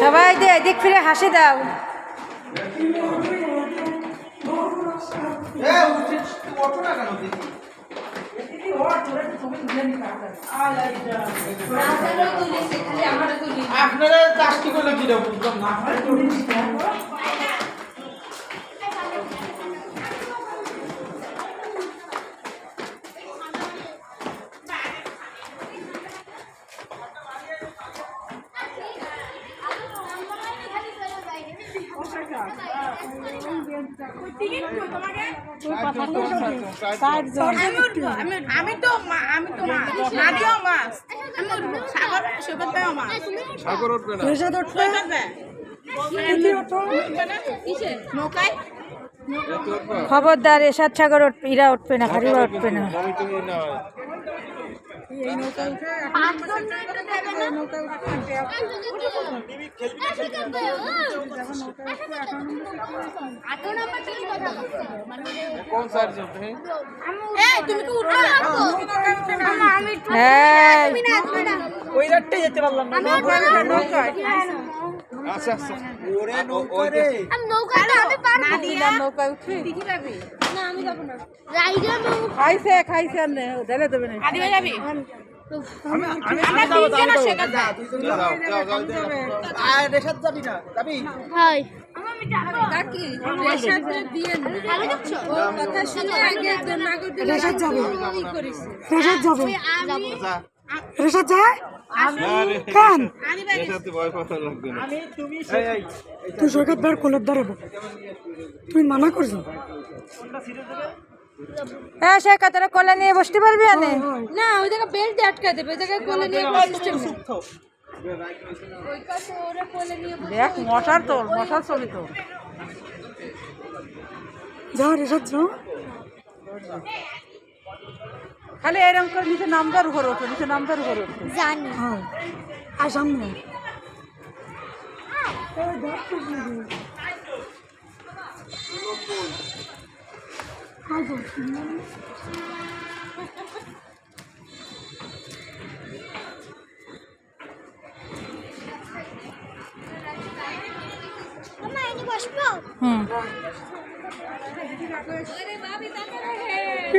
সবাই দে এদিক ফিরে হাসি দাও না কেন আপনারা কাজটি করলে কীরকম না আমি আমি তো আমি তো সাগর খবরদার এসাদ সাগর ইরা উঠবে না উঠবে না আমি তুমি না কোন সাইড যাবে এই তুমি কি উঠবে আমি হ্যাঁ ওই রাতটাই যেতে পারলাম না আচ্ছা আচ্ছা। ওরে নৌকা রে। নাদিয়া নৌকায় উঠবি দেখি যাবি। খাইছে খাইছে নে ঢেলে দেবে না। আদি যাবি? আমি আমি আমরা যাব, যাব, যাও যাও যাও আর রেশাদ যাবি না? যাবি? রেশাদ যাবে। রেশাদ যাবে। যা। রেশাদ কেন? তুমি এই এই তুই সৈকত ভাইয়ের কোলের বল। তুই মানা করছ? হ্যাঁ সে কাতারে কোলে নিয়ে বসতে পারবি আনে না ওই জায়গা বেল্ট আটকা দেবে ওই জায়গায় কোলে নিয়ে সিস্টেম দেখ মশার তোর মশার ছবি তোর যা রেশাদ যাও খালি এরকম করে নিচে নামদার উপর ওঠো নিচে নামদার উপর ওঠো হ্যাঁ আর সামনে। হুম। কি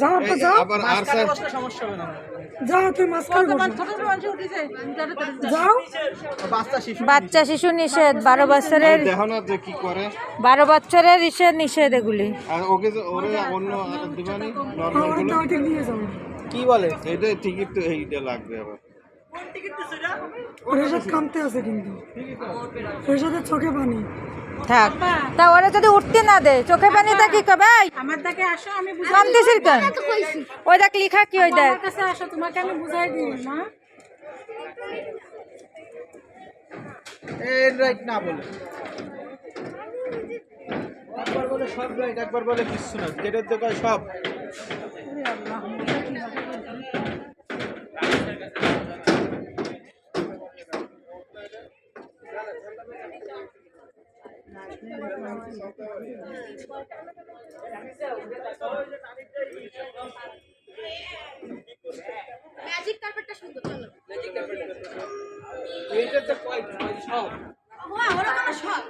যাও তো যাও। যাও তুই যাও। বাচ্চা শিশু নিষেধ। বারো বছরের দেখো কি করে। বারো বছরের নিষেধ নিষেধ এগুলি। ওইটা নিয়ে যাও। কি বলে? এইটা টিকিট তো এইটা লাগবে আবার। রেশাদ কামতে আছে কিন্তু। চোখে পানি। থাক। তা ওরা যদি উঠতে না দে চোখে পানি তা কি কবে? আমার দিকে আসো আমি বুঝাই কেন ওই দেখ লিখা কি ওই দেখ। আমার কাছে আসো তোমাকে আমি বুঝাই দিই মা। এর রাইট না বলে। একবার বলে সব রাইট একবার বলে কিচ্ছু না। যেটার দোকান সব। ম্যাজিক কার্পেটটা সুন্দর চলো। এইটার তো কয়? সব। ওরা ওরা সব।